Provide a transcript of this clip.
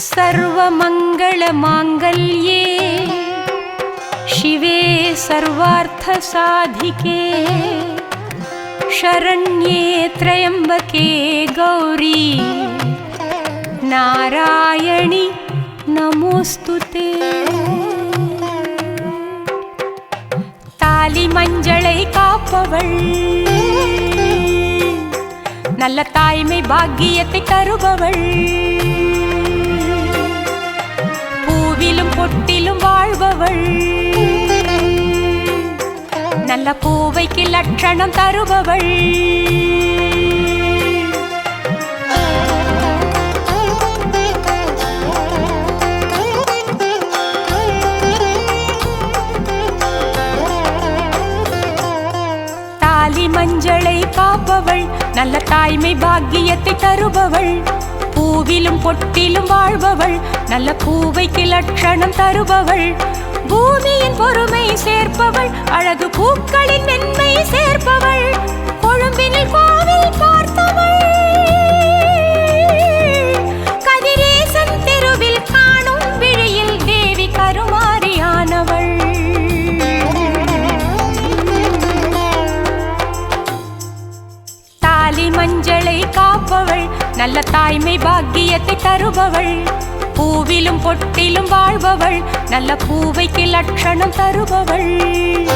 सर्वमङ्गलमाङ्गल्ये शिवे सर्वार्थसाधिके शरण्ये त्र्यम्बके गौरी नारायणि नमोऽस्तु ते தாலி மஞ்சளை காப்பவள் நல்ல தாய்மை பாக்கியத்தை தருபவள் வாழ்பவள் நல்ல பூவைக்கு லட்சணம் தருபவள். தாலி மஞ்சளை காப்பவள். நல்ல தாய்மை பாக்கியத்தை தருபவள். பூவிலும் பொட்டிலும் வாழ்பவள். நல்ல பூவைக்கு லட்சணம் தருபவள். பூமியின் பொறுமை சேர்ப்பவள். அழகு பூக்களின் மென்மை சேர்ப்பவள். கொழும்பினில் கோவில் பார்த்தவள். கதிரேசன் தெருவில் காணும் விழியில் தேவி கருமாரியானவள். தாலி மஞ்சளை காப்பவள். நல்ல தாய்மை பாக்கியத்தை தருபவள். பூவிலும் பொட்டிலும் வாழ்பவள். நல்ல பூவைக்கு லட்சணம் தருபவள்.